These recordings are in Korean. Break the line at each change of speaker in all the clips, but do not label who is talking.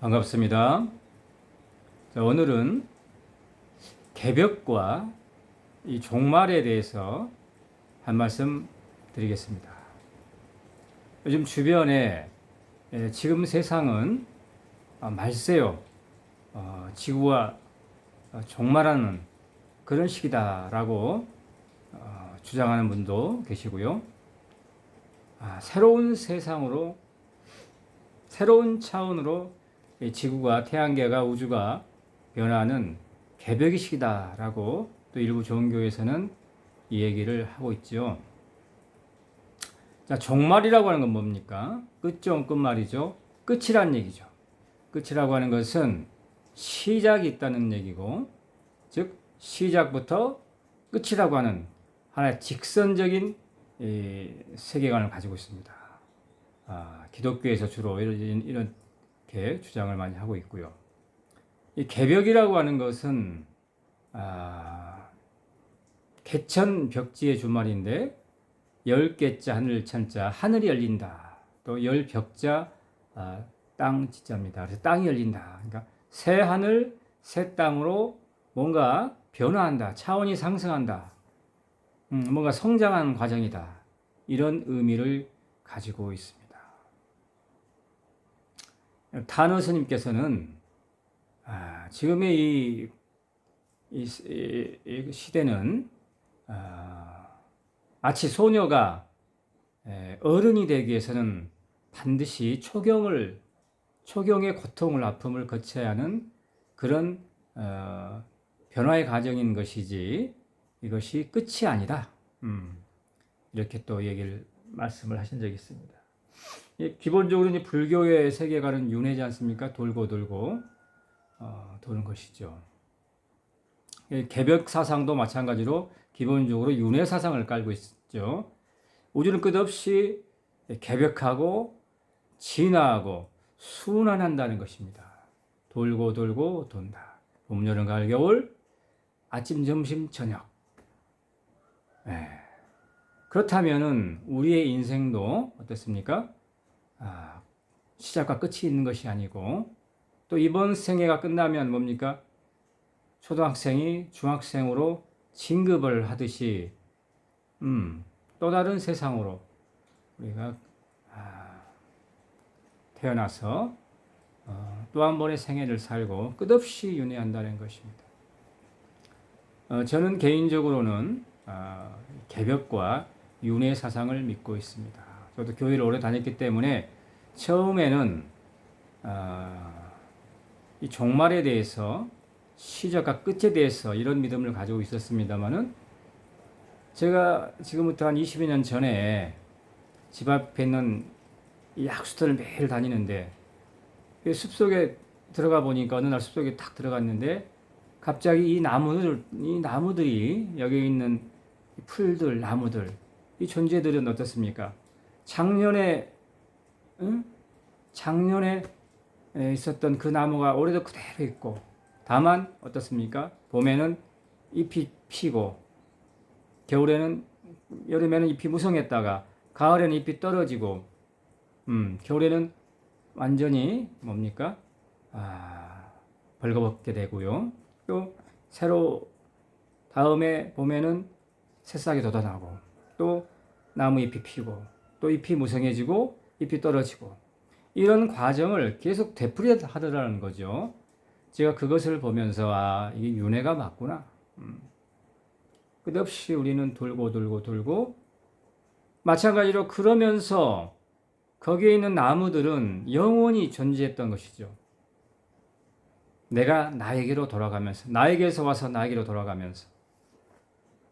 반갑습니다. 자, 오늘은 개벽과 이 종말에 대해서 한 말씀 드리겠습니다. 요즘 주변에 예, 지금 세상은 아, 말세요. 어, 지구가 어, 종말하는 그런 시기다라고 어, 주장하는 분도 계시고요. 아, 새로운 세상으로 새로운 차원으로 이 지구가 태양계가 우주가 변화하는 개벽의 시기다라고 또 일부 종교에서는 이 얘기를 하고 있죠. 자, 종말이라고 하는 건 뭡니까? 끝종 끝말이죠. 끝이란 얘기죠. 끝이라고 하는 것은 시작이 있다는 얘기고, 즉 시작부터 끝이라고 하는 하나의 직선적인 이 세계관을 가지고 있습니다. 아, 기독교에서 주로 이런, 이 렇게 주장을 많이 하고 있고요. 이 개벽이라고 하는 것은 아, 개천 벽지의 주말인데 열 개자 하늘 천자 하늘이 열린다. 또 열 벽자 아, 땅 지자입니다. 그래서 땅이 열린다. 그러니까 새 하늘 새 땅으로 뭔가 변화한다. 차원이 상승한다. 음, 뭔가 성장하는 과정이다. 이런 의미를 가지고 있습니다. 단어 스님께서는 아, 지금의 이, 이, 이, 이 시대는 아, 마치 소녀가 에, 어른이 되기 위해서는 반드시 초경을 초경의 고통을 아픔을 거쳐야 하는 그런 어, 변화의 과정인 것이지 이것이 끝이 아니다. 음, 이렇게 또 얘기를 말씀을 하신 적이 있습니다. 기본적으로 이제 불교의 세계관은 윤회지 않습니까? 돌고 돌고 어, 도는 것이죠. 개벽 사상도 마찬가지로 기본적으로 윤회 사상을 깔고 있죠. 우주는 끝없이 개벽하고 진화하고 순환한다는 것입니다. 돌고 돌고 돈다. 봄, 여름, 가을, 겨울, 아침, 점심, 저녁. 네. 그렇다면은 우리의 인생도 어떻습니까? 아, 시작과 끝이 있는 것이 아니고 또 이번 생애가 끝나면 뭡니까? 초등학생이 중학생으로 진급을 하듯이 음, 또 다른 세상으로 우리가 아, 태어나서 어, 또한 번의 생애를 살고 끝없이 윤회한다는 것입니다. 어, 저는 개인적으로는 어, 개벽과 윤회 사상을 믿고 있습니다. 저도 교회를 오래 다녔기 때문에 처음에는 어, 이 종말에 대해서 시작과 끝에 대해서 이런 믿음을 가지고 있었습니다만은 제가 지금부터 한 20여 년 전에 집 앞에 있는 이 학수터를 매일 다니는데 숲속에 들어가 보니까 어느 날 숲속에 딱 들어갔는데 갑자기 이 나무들 이 나무들이 여기 있는 풀들 나무들 이 존재들은 어떻습니까? 작년에 응? 작년에 있었던 그 나무가 올해도 그대로 있고 다만 어떻습니까? 봄에는 잎이 피고 겨울에는 여름에는 잎이 무성했다가 가을에는 잎이 떨어지고 음, 겨울에는 완전히 뭡니까? 아, 벌거벗게 되고요. 또 새로 다음에 봄에는 새싹이 돋아나고 또 나무 잎이 피고 또 잎이 무성해지고 잎이 떨어지고 이런 과정을 계속 되풀이하더라는 거죠. 제가 그것을 보면서 아 이게 윤회가 맞구나. 음. 끝없이 우리는 돌고 돌고 돌고 마찬가지로 그러면서 거기에 있는 나무들은 영원히 존재했던 것이죠. 내가 나에게로 돌아가면서 나에게서 와서 나에게로 돌아가면서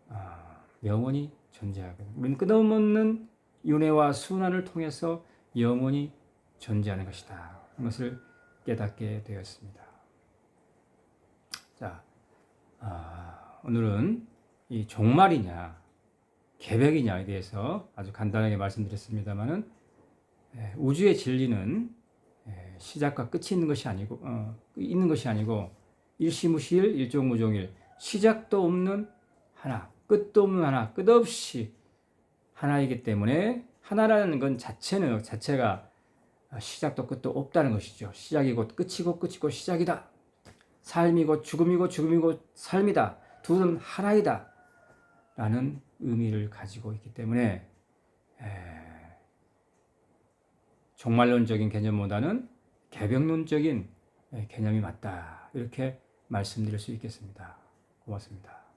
아, 영원히 존재하고 우리는 끝없는 윤회와 순환을 통해서 영원히 존재하는 것이다. 이것을 깨닫게 되었습니다. 자, 아, 오늘은 이 종말이냐, 개벽이냐에 대해서 아주 간단하게 말씀드렸습니다만은 우주의 진리는 시작과 끝이 있는 것이 아니고 어, 있는 것이 아니고 일시무시일 일종무종일 시작도 없는 하나, 끝도 없는 하나, 끝없이 하나이기 때문에 하나라는 건 자체는 자체가 시작도 끝도 없다는 것이죠. 시작이 곧 끝이고 끝이 곧 시작이다. 삶이 곧 죽음이고 죽음이 곧 삶이다. 둘은 하나이다. 라는 의미를 가지고 있기 때문에 에, 종말론적인 개념보다는 개벽론적인 에, 개념이 맞다. 이렇게 말씀드릴 수 있겠습니다. 고맙습니다.